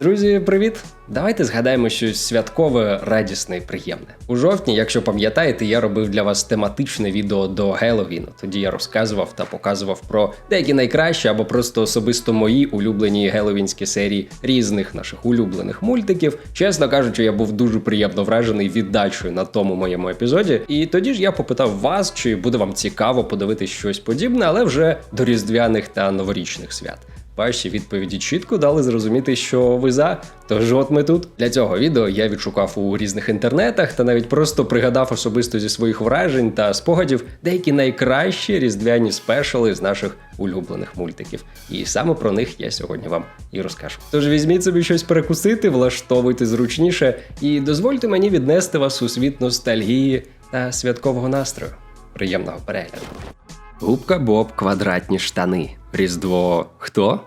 Друзі, привіт! Давайте згадаємо щось святкове, радісне і приємне. У жовтні, якщо пам'ятаєте, я робив для вас тематичне відео до Геловіну. Тоді я розказував та показував про деякі найкращі або просто особисто мої улюблені геловінські серії різних наших улюблених мультиків. Чесно кажучи, я був дуже приємно вражений віддачею на тому моєму епізоді. І тоді ж я попитав вас, чи буде вам цікаво подивитись щось подібне, але вже до різдвяних та новорічних свят. Ваші відповіді чітко дали зрозуміти, що ви за. Тож от ми тут. Для цього відео я відшукав у різних інтернетах та навіть просто пригадав особисто зі своїх вражень та спогадів деякі найкращі різдвяні спешали з наших улюблених мультиків. І саме про них я сьогодні вам і розкажу. Тож візьміть собі щось перекусити, влаштовуйте зручніше і дозвольте мені віднести вас у світ ностальгії та святкового настрою. Приємного перегляду. Губка Боб, квадратні штани. Різдво хто?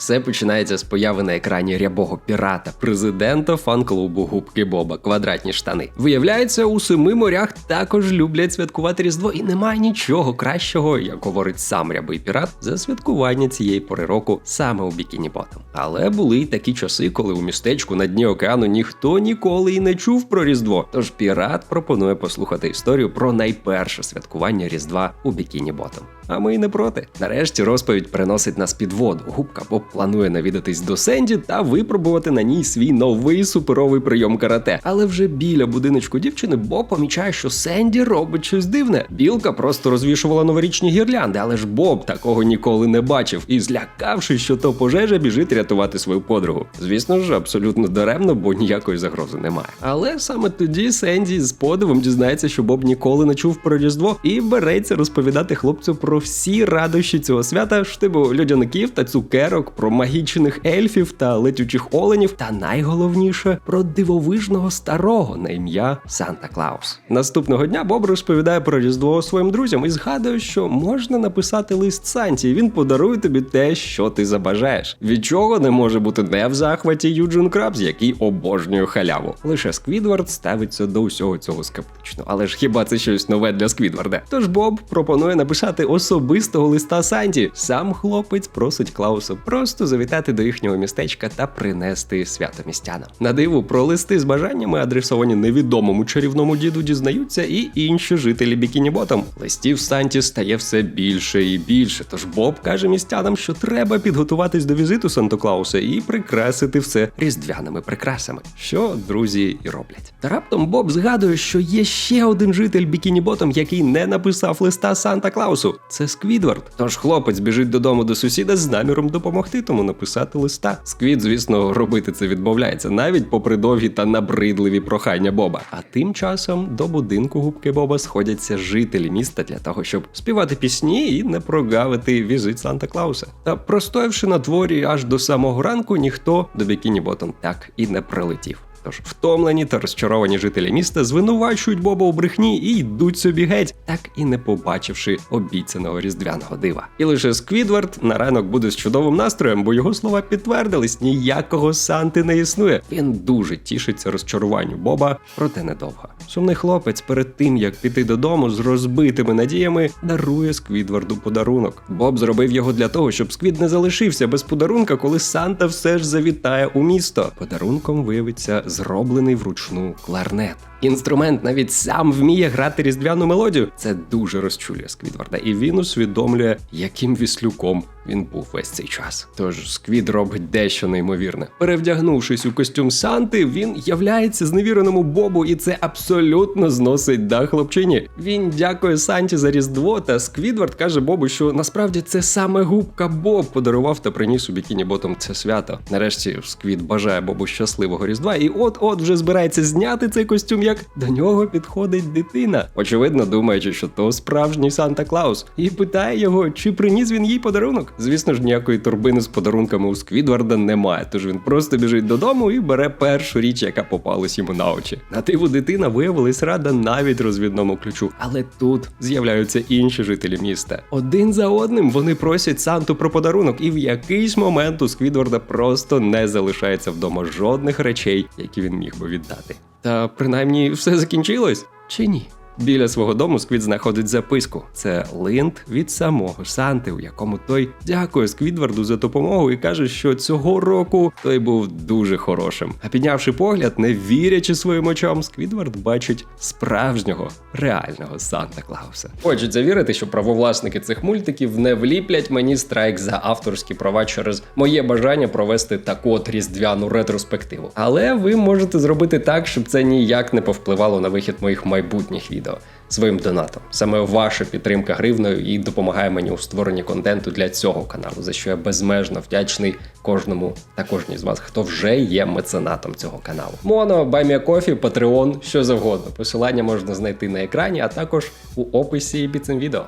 Все починається з появи на екрані рябого пірата, президента фан-клубу Губки Боба, квадратні штани. Виявляється, у семи морях також люблять святкувати Різдво, і немає нічого кращого, як говорить сам рябий пірат, за святкування цієї пори року саме у Бікіні Ботом. Але були й такі часи, коли у містечку на дні океану ніхто ніколи і не чув про Різдво. Тож пірат пропонує послухати історію про найперше святкування Різдва у Бікіні Ботом. А ми й не проти. Нарешті розповідь переносить нас під воду. Губка Боб планує навідатись до Сенді та випробувати на ній свій новий суперовий прийом карате. Але вже біля будиночку дівчини Боб помічає, що Сенді робить щось дивне. Білка просто розвішувала новорічні гірлянди, але ж Боб такого ніколи не бачив і, злякавшись, що то пожежа, біжить рятувати свою подругу. Звісно ж, абсолютно даремно, бо ніякої загрози немає. Але саме тоді Сенді з подивом дізнається, що Боб ніколи не чув про Різдво і береться розповідати хлопцю про всі радощі цього свята, штибу льодяників та цукерок, про магічних ельфів та летючих оленів, та найголовніше про дивовижного старого на ім'я Санта Клаус. Наступного дня Боб розповідає про Різдво своїм друзям і згадує, що можна написати лист Санті, і він подарує тобі те, що ти забажаєш. Від чого не може бути не в захваті Юджин Крабс, який обожнює халяву. Лише Сквідвард ставиться до усього цього скептично. Але ж хіба це щось нове для Сквідварда? Тож Боб пропонує написати особистого листа Санті. Сам хлопець просить Клауса просто завітати до їхнього містечка та принести свято містянам. На диву про листи з бажаннями, адресовані невідомому чарівному діду, дізнаються і інші жителі Бікіні Ботом. Листів Санті стає все більше і більше. Тож Боб каже містянам, що треба підготуватись до візиту Санта Клауса і прикрасити все різдвяними прикрасами, що друзі і роблять. Та раптом Боб згадує, що є ще один житель Бікіні Ботом, який не написав листа Санта Клаусу. Це Сквідвард. Тож хлопець біжить додому до сусіда з наміром допомогти тому написати листа. Сквід, звісно, робити це відмовляється, навіть попри довгі та набридливі прохання Боба. А тим часом до будинку губки Боба сходяться жителі міста для того, щоб співати пісні і не прогавити візит Санта Клауса. Та простоявши на дворі аж до самого ранку, ніхто до Бікіні Ботом так і не прилетів. Тож втомлені та розчаровані жителі міста звинувачують Боба у брехні і йдуть собі геть, так і не побачивши обіцяного різдвяного дива. І лише Сквідвард на ранок буде з чудовим настроєм, бо його слова підтвердились: ніякого Санти не існує. Він дуже тішиться розчаруванню Боба, проте недовго. Сумний хлопець перед тим як піти додому з розбитими надіями, дарує Сквідварду подарунок. Боб зробив його для того, щоб Сквід не залишився без подарунка, коли Санта все ж завітає у місто. Подарунком виявиться зроблений вручну кларнет. Інструмент навіть сам вміє грати різдвяну мелодію. Це дуже розчулює Сквідварда, і він усвідомлює, яким віслюком він був весь цей час. Тож Сквід робить дещо неймовірне. Перевдягнувшись у костюм Санти, він являється зневіреному Бобу, і це абсолютно зносить дах хлопчині. Він дякує Санті за Різдво, та Сквідвард каже Бобу, що насправді це саме губка Боб подарував та приніс у бікіні ботом це свято. Нарешті Сквід бажає Бобу щасливого Різдва, і от-от вже збирається зняти цей костюм, як до нього підходить дитина. Очевидно, думаючи, що то справжній Санта Клаус, і питає його, чи приніс він їй подарунок. Звісно ж, ніякої торбини з подарунками у Сквідварда немає, тож він просто біжить додому і бере першу річ, яка попалась йому на очі. На диву дитина виявилась рада навіть розвідному ключу. Але тут з'являються інші жителі міста. Один за одним вони просять Санту про подарунок, і в якийсь момент у Сквідварда просто не залишається вдома жодних речей, які він міг би віддати. Та принаймні все закінчилось чи ні? Біля свого дому Сквід знаходить записку. Це линд від самого Санти, у якому той дякує Сквідварду за допомогу і каже, що цього року той був дуже хорошим. А піднявши погляд, не вірячи своїм очам, Сквідвард бачить справжнього реального Санта Клауса. Хочеться вірити, що правовласники цих мультиків не вліплять мені страйк за авторські права через моє бажання провести таку от різдвяну ретроспективу. Але ви можете зробити так, щоб це ніяк не повпливало на вихід моїх майбутніх відео своїм донатом. Саме ваша підтримка гривною і допомагає мені у створенні контенту для цього каналу, за що я безмежно вдячний кожному та кожній з вас, хто вже є меценатом цього каналу. Моно, Байміакофі, Патреон, що завгодно. Посилання можна знайти на екрані, а також у описі під цим відео.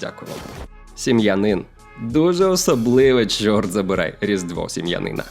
Дякую вам. Сім'янин. Дуже особливе, чорт забирай, різдво сім'янина.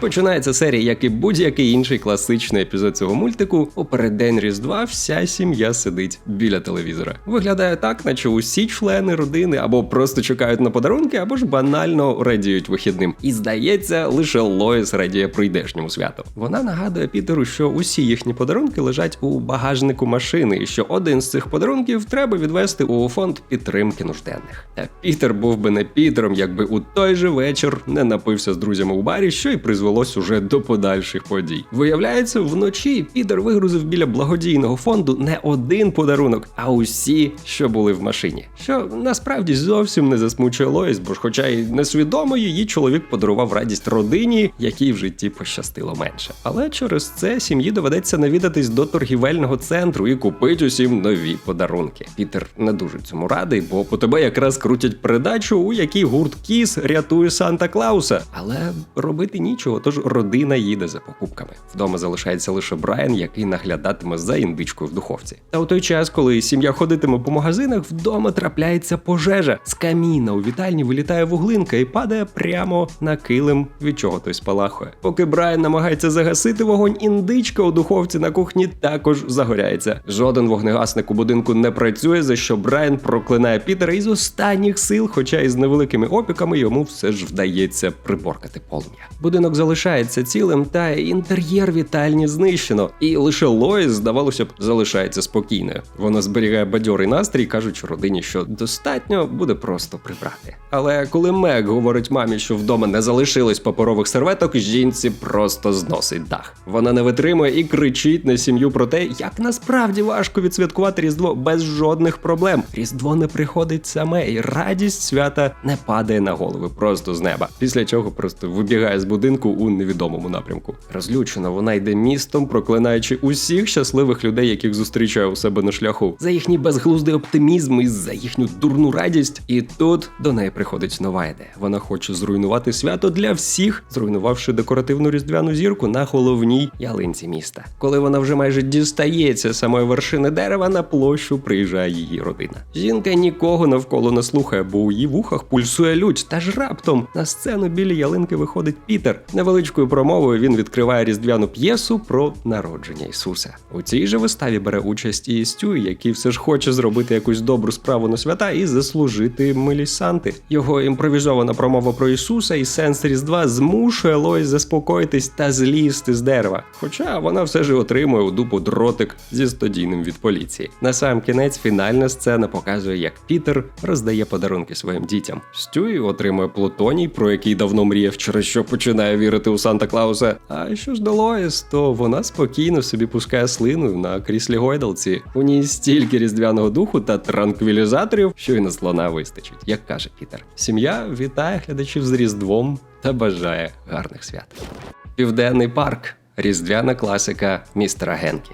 Починається серія, як і будь-який інший класичний епізод цього мультику. У переддень Різдва вся сім'я сидить біля телевізора. Виглядає так, наче усі члени родини або просто чекають на подарунки, або ж банально радіють вихідним. І здається, лише Лоїс радіє прийдешньому святу. Вона нагадує Пітеру, що усі їхні подарунки лежать у багажнику машини, і що один з цих подарунків треба відвести у фонд підтримки нужденних. Та Пітер був би не Пітером, якби у той же вечір не напився з друзями у барі, що й призвелось уже до подальших подій. Виявляється, вночі Пітер вигрузив біля благодійного фонду не один подарунок, а усі, що були в машині. Що насправді зовсім не засмучує Лоїс, бо ж, хоча й несвідомо, її чоловік подарував радість родині, якій в житті пощастило менше. Але через це сім'ї доведеться навідатись до торгівельного центру і купити усім нові подарунки. Пітер не дуже цьому радий, бо по тебе якраз крутять передачу, у якій гурт Кіс рятує Санта Клауса. Але робити нічого, тож родина їде за покупками. Вдома залишається лише Брайан, який наглядатиме за індичкою в духовці. Та у той час, коли сім'я ходитиме по магазинах, вдома трапляється пожежа. З каміна у вітальні вилітає вуглинка і падає прямо на килим, від чого той спалахує. Поки Брайан намагається загасити вогонь, індичка у духовці на кухні також загоряється. Жоден вогнегасник у будинку не працює, за що Брайан проклинає Пітера із останніх сил, хоча із невеликими опіками йому все ж вдається приборкати полум'я. Будинок залишається цілим, та інтер'єр вітальні знищено. І лише Лоїс, здавалося б, залишається спокійною. Вона зберігає бадьорий настрій, кажучи родині, що достатньо буде просто прибрати. Але коли Мек говорить мамі, що вдома не залишилось паперових серветок, жінці просто зносить дах. Вона не витримує і кричить на сім'ю про те, як насправді важко відсвяткувати Різдво без жодних проблем. Різдво не приходить саме, і радість свята не падає на голови просто з неба. Після чого просто вибігає з будинку у невідомому напрямку. Розлючена вона йде містом, проклинаючи усіх щасливих людей, яких зустрічає у себе на шляху, за їхній безглуздий оптимізм і за їхню дурну радість. І тут до неї приходить нова ідея. Вона хоче зруйнувати свято для всіх, зруйнувавши декоративну різдвяну зірку на головній ялинці міста. Коли вона вже майже дістається самої вершини дерева, на площу приїжджає її родина. Жінка нікого навколо не слухає, бо у її вухах пульсує лють. Та ж раптом на сцену біля ялинки виходить Пітер. Невеличкою промовою він відкриває різдвяну п'єсу про народження Ісуса. У цій же виставі бере участь і Стюй, який все ж хоче зробити якусь добру справу на свята і заслужити милість Санти. Його імпровізована промова про Ісуса і сенс Різдва змушує Лойс заспокоїтись та злізти з дерева. Хоча вона все ж отримує у дупу дротик зі стодійним від поліції. На сам кінець фінальна сцена показує, як Пітер роздає подарунки своїм дітям. Стюй отримує плутоній, про який давно мріяв, через що починає вірити у Санта Клауса. А що ж до Лоїс, то вона спокійно собі пускає слину на кріслі гойдалці. У ній стільки різдвяного духу та транквілізаторів, що й на слона вистачить, як каже Пітер. Сім'я вітає глядачів з Різдвом та бажає гарних свят. Південний парк різдвяна класика містера Генкі.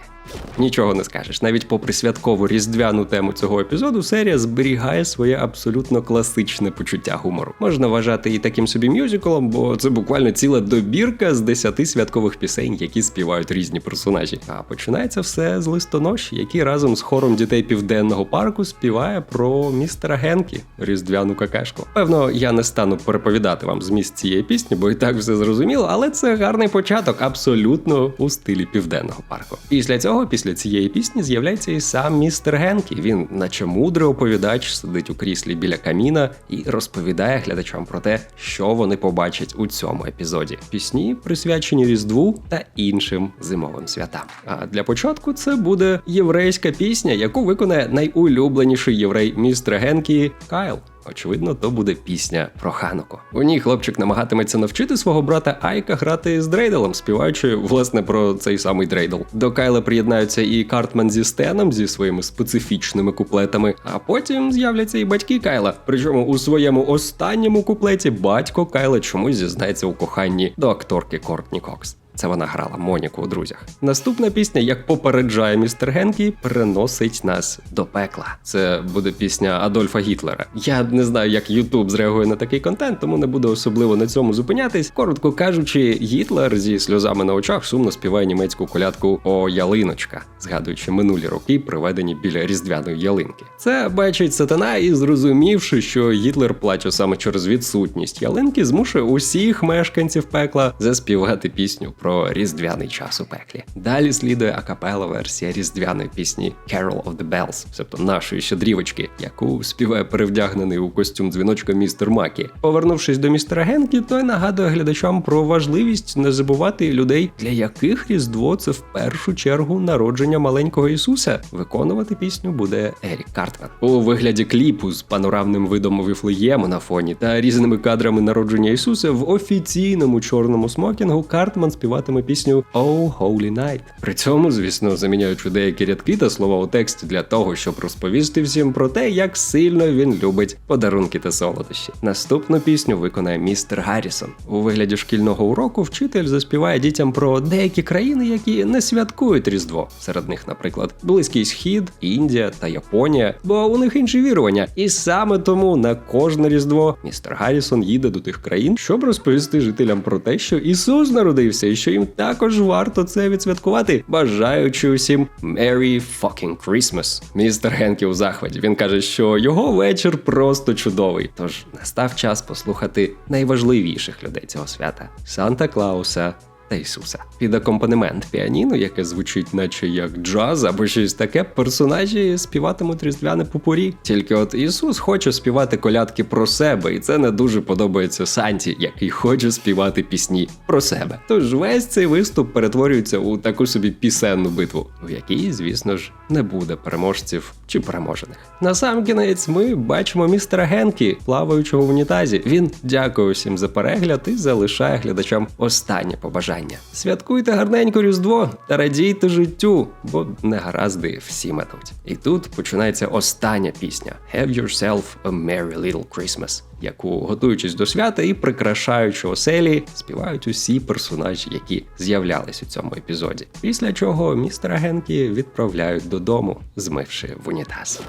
Нічого не скажеш. Навіть попри святкову різдвяну тему цього епізоду, серія зберігає своє абсолютно класичне почуття гумору. Можна вважати її таким собі мюзиклом, бо це буквально ціла добірка з десяти святкових пісень, які співають різні персонажі. А починається все з листоноші, який разом з хором дітей південного парку співає про містера Генкі, різдвяну какашку. Певно, я не стану переповідати вам зміст цієї пісні, бо і так все зрозуміло, але це гарний початок, абсолютно у стилі південного парку. Після цього цього, після цієї пісні з'являється і сам містер Генкі. Він, наче мудрий оповідач, сидить у кріслі біля каміна і розповідає глядачам про те, що вони побачать у цьому епізоді. Пісні присвячені Різдву та іншим зимовим святам. А для початку це буде єврейська пісня, яку виконає найулюбленіший єврей містера Генкі Кайл. Очевидно, то буде пісня про Хануку. У ній хлопчик намагатиметься навчити свого брата Айка грати з Дрейделом, співаючи власне про цей самий Дрейдл. До Кайла приєднаються і Картман зі Стеном зі своїми специфічними куплетами. А потім з'являться і батьки Кайла. Причому у своєму останньому куплеті батько Кайла чомусь зізнається у коханні до акторки Кортні Кокс. Це вона грала Моніку у друзях. Наступна пісня, як попереджає містер Генкі, переносить нас до пекла. Це буде пісня Адольфа Гітлера. Я не знаю, як Ютуб зреагує на такий контент, тому не буду особливо на цьому зупинятись. Коротко кажучи, Гітлер зі сльозами на очах сумно співає німецьку колядку О ялиночка, згадуючи минулі роки, проведені біля різдвяної ялинки. Це бачить сатана і зрозумівши, що Гітлер плаче саме через відсутність ялинки, змушує усіх мешканців пекла заспівати пісню про різдвяний час у пеклі. Далі слідує акапела версія різдвяної пісні Carol of the Bells, тобто нашої щедрівочки, яку співає перевдягнений у костюм дзвіночка містер Макі. Повернувшись до містера Генкі, той нагадує глядачам про важливість не забувати людей, для яких різдво це в першу чергу народження маленького Ісуса. Виконувати пісню буде Ерік Картман у вигляді кліпу з панорамним видом Віфлеєму на фоні та різними кадрами народження Ісуса в офіційному чорному смокінгу Картман співатиме пісню «Oh Holy Night». При цьому, звісно, заміняючи деякі рядки та слова у тексті для того, щоб розповісти всім про те, як сильно він любить подарунки та солодощі. Наступну пісню виконає містер Гаррісон. У вигляді шкільного уроку вчитель заспіває дітям про деякі країни, які не святкують Різдво. Серед них, наприклад, Близький Схід, Індія та Японія, бо у них інші вірування. І саме тому на кожне Різдво містер Гаррісон їде до тих країн, щоб розповісти жителям про те, що Ісус народився і що їм також варто це відсвяткувати, бажаючи усім Merry fucking Christmas. Містер Генкі у захваті. Він каже, що його вечір просто чудовий. Тож настав час послухати найважливіших людей цього свята Санта Клауса та Ісуса. Під акомпанемент піаніно, яке звучить, наче як джаз або щось таке, персонажі співатимуть різдвяне пупурі. Тільки от Ісус хоче співати колядки про себе, і це не дуже подобається Санті, який хоче співати пісні про себе. Тож весь цей виступ перетворюється у таку собі пісенну битву, в якій, звісно ж, не буде переможців чи переможених. На сам кінець ми бачимо містера Генкі, плаваючого в унітазі. Він дякує всім за перегляд і залишає глядачам останнє побажання. Святкуйте гарненько Різдво та радійте життю, бо негаразди всі метуть. І тут починається остання пісня Have yourself a merry little Christmas, яку, готуючись до свята і прикрашаючи оселі, співають усі персонажі, які з'являлись у цьому епізоді. Після чого містера Генкі відправляють додому, змивши в унітаз.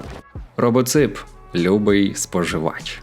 Робоцип любий споживач.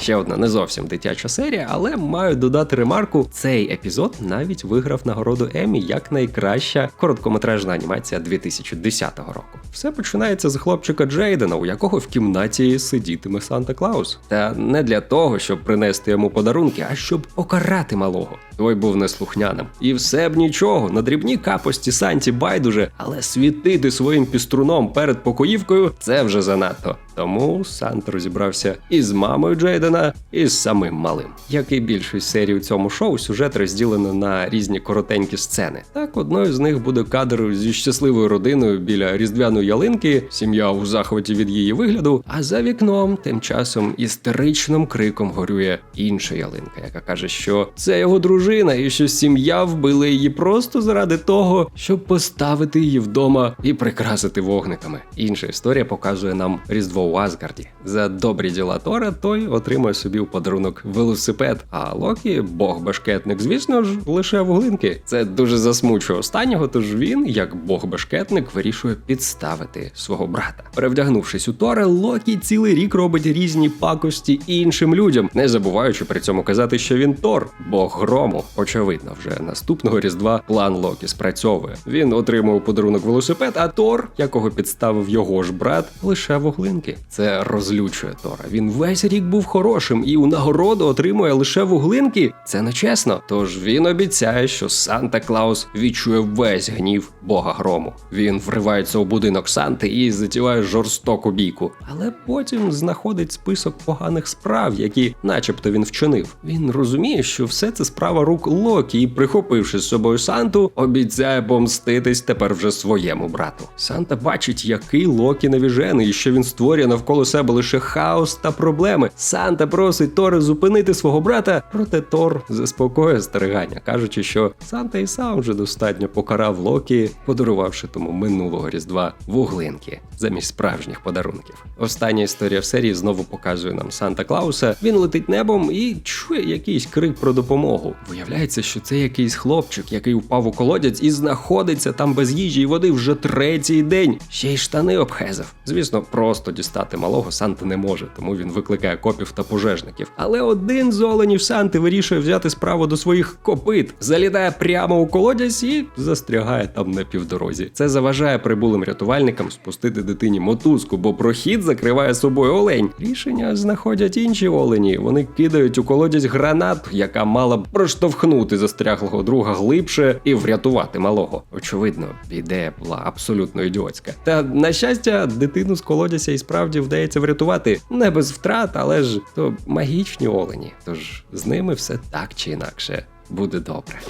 Ще одна не зовсім дитяча серія, але маю додати ремарку: цей епізод навіть виграв нагороду Емі як найкраща короткометражна анімація 2010 року. Все починається з хлопчика Джейдена, у якого в кімнаті сидітиме Санта Клаус. Та не для того, щоб принести йому подарунки, а щоб покарати малого. Той був неслухняним. І все б нічого, на дрібні капості Санті байдуже, але світити своїм піструном перед покоївкою це вже занадто. Тому Санта розібрався і з мамою Джейдена, і з самим малим. Як і більшість серій у цьому шоу, сюжет розділено на різні коротенькі сцени. Так, одною з них буде кадр зі щасливою родиною біля різдвяної ялинки, сім'я у захваті від її вигляду. А за вікном тим часом істеричним криком горює інша ялинка, яка каже, що це його дружина, і що сім'я вбила її просто заради того, щоб поставити її вдома і прикрасити вогниками. Інша історія показує нам різдво у Асгарді. За добрі діла Тора той отримує собі у подарунок велосипед. А Локі, бог башкетник, звісно ж, лише вуглинки. Це дуже засмучує останнього, тож він, як бог башкетник, вирішує підставити свого брата. Перевдягнувшись у Тора, Локі цілий рік робить різні пакості іншим людям, не забуваючи при цьому казати, що він Тор, бог грому. Очевидно, вже наступного різдва план Локі спрацьовує. Він отримує у подарунок велосипед, а Тор, якого підставив його ж брат, лише вуглинки. Це розлючує Тора. Він весь рік був хорошим і у нагороду отримує лише вуглинки. Це нечесно. Тож він обіцяє, що Санта Клаус відчує весь гнів бога грому. Він вривається у будинок Санти і затіває жорстоку бійку, але потім знаходить список поганих справ, які, начебто, він вчинив. Він розуміє, що все це справа рук Локі, прихопивши з собою Санту, обіцяє помститись тепер вже своєму брату. Санта бачить, який Локі навіжений, і що він створює навколо себе лише хаос та проблеми. Санта просить Тора зупинити свого брата, проте Тор заспокоює стерегання, кажучи, що Санта і сам вже достатньо покарав Локі, подарувавши тому минулого різдва вуглинки замість справжніх подарунків. Остання історія в серії знову показує нам Санта Клауса. Він летить небом і чує якийсь крик про допомогу. Виявляється, що це якийсь хлопчик, який впав у колодязь і знаходиться там без їжі і води вже третій день. Ще й штани обхезав. Звісно, просто дістати малого Санта не може, тому він викликає копів та пожежників. Але один з оленів Санти вирішує взяти справу до своїх копит, залітає прямо у колодязь і застрягає там на півдорозі. Це заважає прибулим рятувальникам спустити дитині мотузку, бо прохід закриває собою олень. Рішення знаходять інші олені. Вони кидають у колодязь гранату, яка мала б проштовхнути застряглого друга глибше і врятувати малого. Очевидно, ідея була абсолютно ідіотська. Та на щастя, дитину з колодязя і справді вдається врятувати не без втрат, але ж то магічні олені. Тож з ними все так чи інакше буде добре.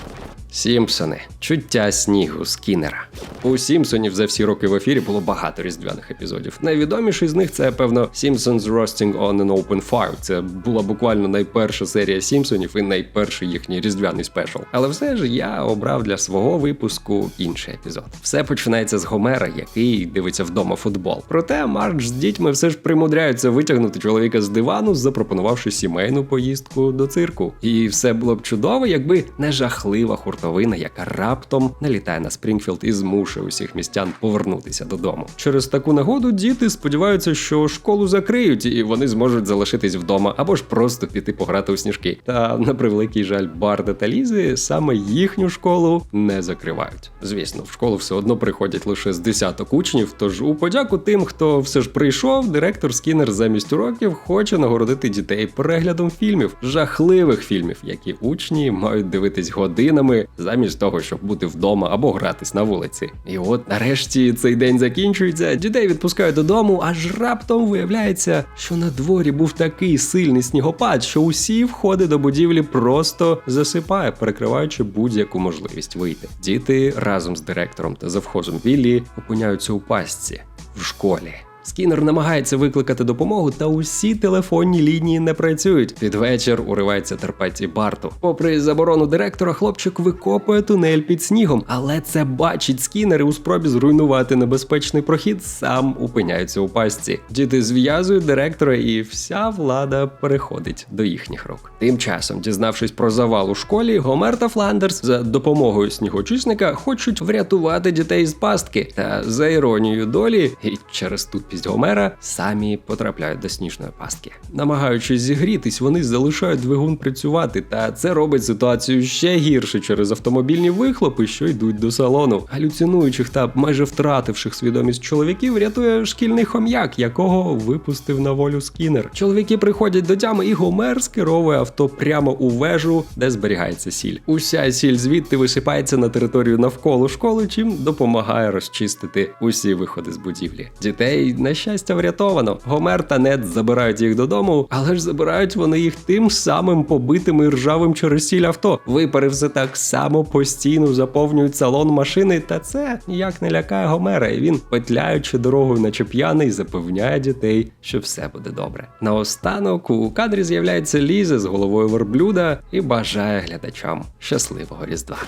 Сімпсони. Чуття снігу Скіннера. У Сімпсонів за всі роки в ефірі було багато різдвяних епізодів. Найвідоміший з них це, певно, Simpsons Roasting on an Open Fire. Це була буквально найперша серія Сімпсонів і найперший їхній різдвяний спешл. Але все ж я обрав для свого випуску інший епізод. Все починається з Гомера, який дивиться вдома футбол. Проте Марч з дітьми все ж примудряються витягнути чоловіка з дивану, запропонувавши сімейну поїздку до цирку. І все було б чудово, якби не жахлива хуртовина, яка раптом налітає на Спрінгфілд і змушує усіх містян повернутися додому. Через таку нагоду діти сподіваються, що школу закриють і вони зможуть залишитись вдома або ж просто піти пограти у сніжки. Та на превеликий жаль, Барда та Лізи саме їхню школу не закривають. Звісно, в школу все одно приходять лише з десяток учнів. Тож у подяку тим, хто все ж прийшов, директор Скіннер замість уроків хоче нагородити дітей переглядом фільмів, жахливих фільмів, які учні мають дивитись годинами, замість того, щоб бути вдома або гратись на вулиці. І от нарешті цей день закінчується, дітей відпускають додому, аж раптом виявляється, що на дворі був такий сильний снігопад, що усі входи до будівлі просто засипає, перекриваючи будь-яку можливість вийти. Діти разом з директором та завхозом Віллі опиняються у пастці в школі. Скінер намагається викликати допомогу, та усі телефонні лінії не працюють. Під вечір уривається терпець і Барту. Попри заборону директора, хлопчик викопує тунель під снігом, але це бачить скінер і у спробі зруйнувати небезпечний прохід, сам опиняється у пастці. Діти зв'язують директора, і вся влада переходить до їхніх рук. Тим часом, дізнавшись про завал у школі, Гомер та Фландерс за допомогою снігочисника хочуть врятувати дітей з пастки. Та за іронією долі, і через тупість Гомера самі потрапляють до сніжної пастки. Намагаючись зігрітись, вони залишають двигун працювати, та це робить ситуацію ще гірше через автомобільні вихлопи, що йдуть до салону. Галюцинуючих та майже втративших свідомість чоловіків рятує шкільний хом'як, якого випустив на волю скінер. Чоловіки приходять до тями, і Гомер скеровує авто прямо у вежу, де зберігається сіль. Уся сіль звідти висипається на територію навколо школи, чим допомагає розчистити усі виходи з будівлі. Дітей, на щастя, врятовано. Гомер та Нед забирають їх додому, але ж забирають вони їх тим самим побитим і ржавим через сіль авто. Випари все так само постійно заповнюють салон машини, та це ніяк не лякає Гомера. І він, петляючи дорогою, наче п'яний, запевняє дітей, що все буде добре. Наостанок у кадрі з'являється Ліза з головою верблюда і бажає глядачам щасливого різдва.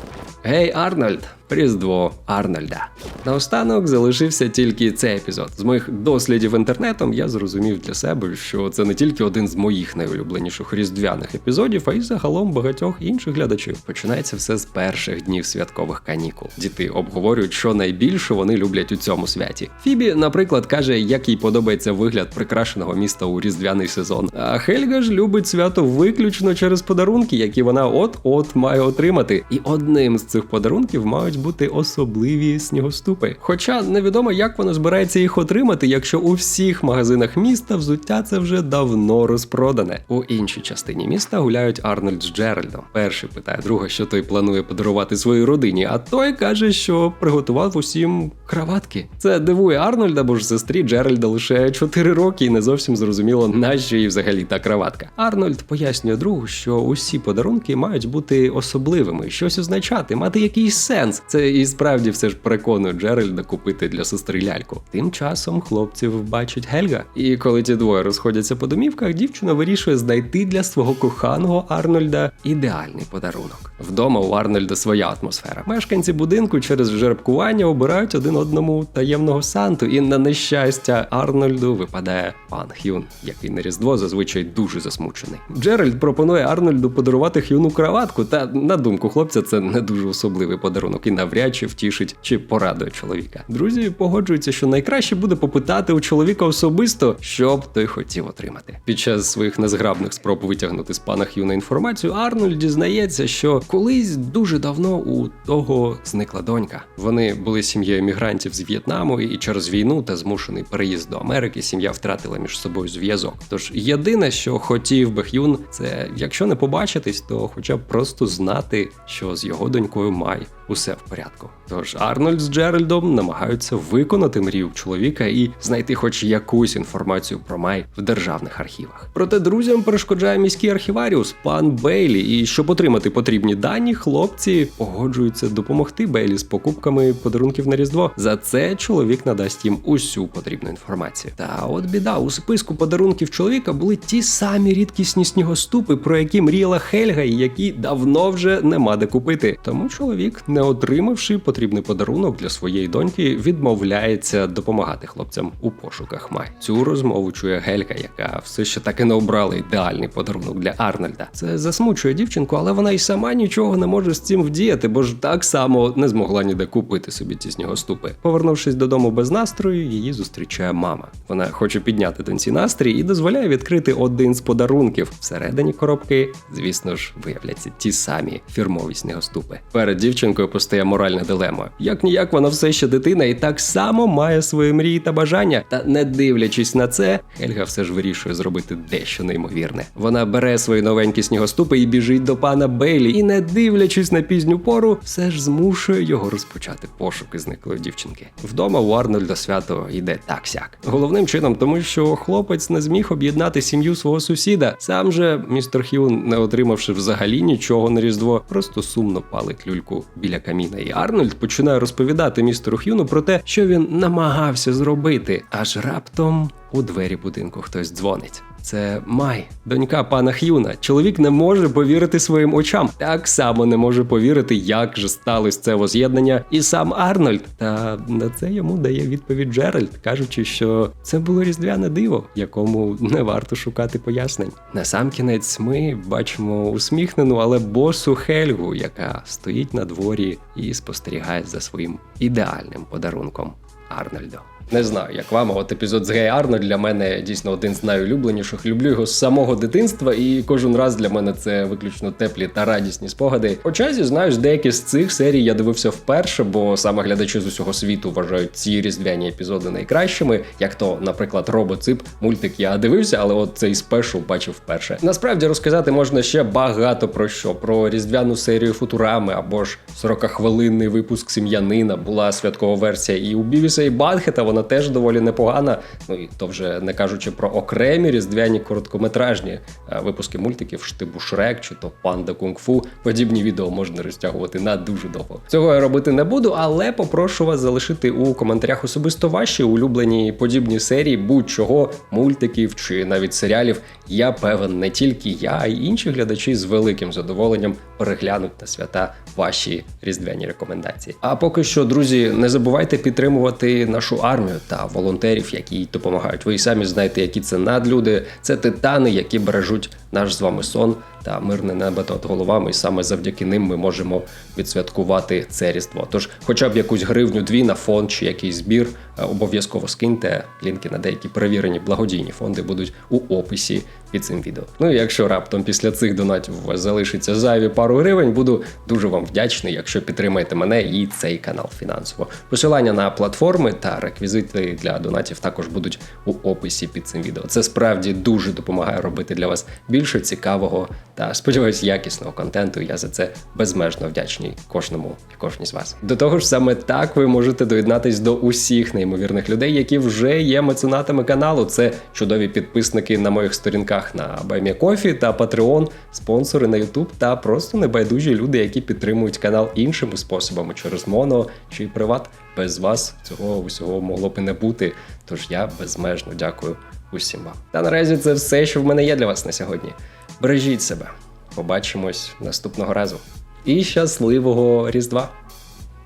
Гей, Арнольд! Різдво Арнольда. Наостанок залишився тільки цей епізод. З моїх дослідів інтернетом я зрозумів для себе, що це не тільки один з моїх найулюбленіших різдвяних епізодів, а й загалом багатьох інших глядачів. Починається все з перших днів святкових канікул. Діти обговорюють, що найбільше вони люблять у цьому святі. Фібі, наприклад, каже, як їй подобається вигляд прикрашеного міста у різдвяний сезон. А Хельга ж любить свято виключно через подарунки, які вона от-от має отримати. І одним з цих подарунків мають бути особливі снігоступи. Хоча невідомо, як вона збирається їх отримати якщо у всіх магазинах міста взуття це вже давно розпродане. У іншій частині міста гуляють Арнольд з Джеральдом. Перший питає друга, що той планує подарувати своїй родині, а той каже, що приготував усім краватки. Це дивує Арнольда, бо ж сестрі Джеральда лише 4 роки і не зовсім зрозуміло, нащо їй взагалі та краватка. Арнольд пояснює другу, що усі подарунки мають бути особливими, щось означати, мати якийсь сенс. Це і справді все ж переконує Джеральда купити для сестри ляльку. Тим часом хлопців бачить Гельга, і коли ті двоє розходяться по домівках, дівчина вирішує знайти для свого коханого Арнольда ідеальний подарунок. Вдома у Арнольда своя атмосфера. Мешканці будинку через жеребкування обирають один одному таємного санту, і на нещастя Арнольду випадає пан Х'юн, який на різдво зазвичай дуже засмучений. Джеральд пропонує Арнольду подарувати Х'юну краватку, та на думку хлопця, це не дуже особливий подарунок і навряд чи втішить чи порадує чоловіка. Друзі погоджуються, що найкраще буде попитати у чоловіка особисто, що б той хотів отримати. Під час своїх незграбних спроб витягнути з пана Х'юна інформацію, Арнольд дізнається, що колись дуже давно у того зникла донька. Вони були сім'єю мігрантів з В'єтнаму, і через війну та змушений переїзд до Америки сім'я втратила між собою зв'язок. Тож єдине, що хотів би Х'юн, це якщо не побачитись, то хоча б просто знати, що з його донькою Май усе в порядку. Тож Арнольд з Джеральдом намагаються виконати мрію чоловіка і знайти хоч якусь інформацію про Май в державних архівах. Проте друзям перешкоджає міський архіваріус пан Бейлі, і щоб отримати потрібні дані, хлопці погоджуються допомогти Бейлі з покупками подарунків на різдво. За це чоловік надасть їм усю потрібну інформацію. Та от біда у списку подарунків чоловіка були ті самі рідкісні снігоступи, про які мріяла Хельга, і які давно вже нема де купити. Тому чоловік, не отримавши потрібний подарунок для своєї доньки, відмовляється допомагати хлопцям у пошуках Май. Цю розмову чує Гельга, яка все ще таки не обрала ідеальний подарунок для Арнольда. Це засмучує дівчинку, але вона й сама нічого не може з цим вдіяти, бо ж так само не змогла ніде купити собі ці снігоступи. Повернувшись додому без настрою, її зустрічає мама. Вона хоче підняти доньці настрій і дозволяє відкрити один з подарунків. Всередині коробки, звісно ж, виявляться ті самі фірмові снігоступи. Перед дівчинкою постає моральна дилема. Як ніяк вона все ще дитина і так само має свої мрії та бажання. Та не дивлячись на це, Хельга все ж вирішує зробити дещо неймовірне. Вона бере свої новенькі снігоступи і біжить до пана Бейлі, і не дивлячись на пізню пору, все ж змушує його розпочати пошуки зниклої дівчинки. Вдома у Арнольда свято йде так сяк. Головним чином, тому що хлопець не зміг об'єднати сім'ю свого сусіда. Сам же містер Х'юн, не отримавши взагалі нічого на різдво, просто сумно палить люльку біля каміна. І Арнольд починає розповідати містеру Х'юну про те, що він намагався зробити, аж раптом у двері будинку хтось дзвонить. Це Май, донька пана Х'юна. Чоловік не може повірити своїм очам. Так само не може повірити, як же сталося це воз'єднання, і сам Арнольд. Та на це йому дає відповідь Джеральд, кажучи, що це було різдвяне диво, якому не варто шукати пояснень. На сам кінець ми бачимо усміхнену, але босу Хельгу, яка стоїть на дворі і спостерігає за своїм ідеальним подарунком Арнольду. Не знаю, як вам, от епізод з Гей Арно для мене дійсно один з найулюбленіших. Люблю його з самого дитинства, і кожен раз для мене це виключно теплі та радісні спогади. Хоча зізнаюсь, деякі з цих серій я дивився вперше, бо саме глядачі з усього світу вважають ці різдвяні епізоди найкращими. Як то, наприклад, Робоцип, мультик я дивився, але от цей спешл бачив вперше. Насправді розказати можна ще багато про що: про різдвяну серію Футурами або ж 40-хвилинний випуск сім'янина. Була святкова версія і у Бівіса і Батхета. Вона теж доволі непогана. Ну і то вже не кажучи про окремі різдвяні короткометражні е, випуски мультиків, штибу Шрек чи то Панда Кунг-Фу. Подібні відео можна розтягувати на дуже довго. Цього я робити не буду, але попрошу вас залишити у коментарях особисто ваші улюблені подібні серії, будь-чого, мультиків чи навіть серіалів. Я певен, не тільки я, а й інші глядачі з великим задоволенням переглянуть на свята ваші різдвяні рекомендації. А поки що, друзі, не забувайте підтримувати нашу армію та волонтерів, які їй допомагають. Ви і самі знаєте, які це надлюди, це титани, які бережуть наш з вами сон та мирне небо над головами. І саме завдяки ним ми можемо відсвяткувати це різдво. Тож, хоча б якусь гривню дві на фонд чи якийсь збір, е, обов'язково скиньте. Лінки на деякі перевірені благодійні фонди будуть у описі під цим відео. Ну і якщо раптом після цих донатів у вас залишиться зайві пару гривень, буду дуже вам вдячний, якщо підтримаєте мене і цей канал фінансово. Посилання на платформи та реквізити для донатів також будуть у описі під цим відео. Це справді дуже допомагає робити для вас більше цікавого та сподіваюсь якісного контенту. Я за це безмежно вдячний кожному і кожній з вас. До того ж, саме так ви можете доєднатись до усіх неймовірних людей, які вже є меценатами каналу. Це чудові підписники на моїх сторінках на BuyMeCoffee та Patreon, спонсори на YouTube та просто небайдужі люди, які підтримують канал іншими способами через моно чи приват. Без вас цього усього могло б і не бути. Тож я безмежно дякую усім вам. Та наразі це все, що в мене є для вас на сьогодні. Бережіть себе. Побачимось наступного разу. І щасливого Різдва!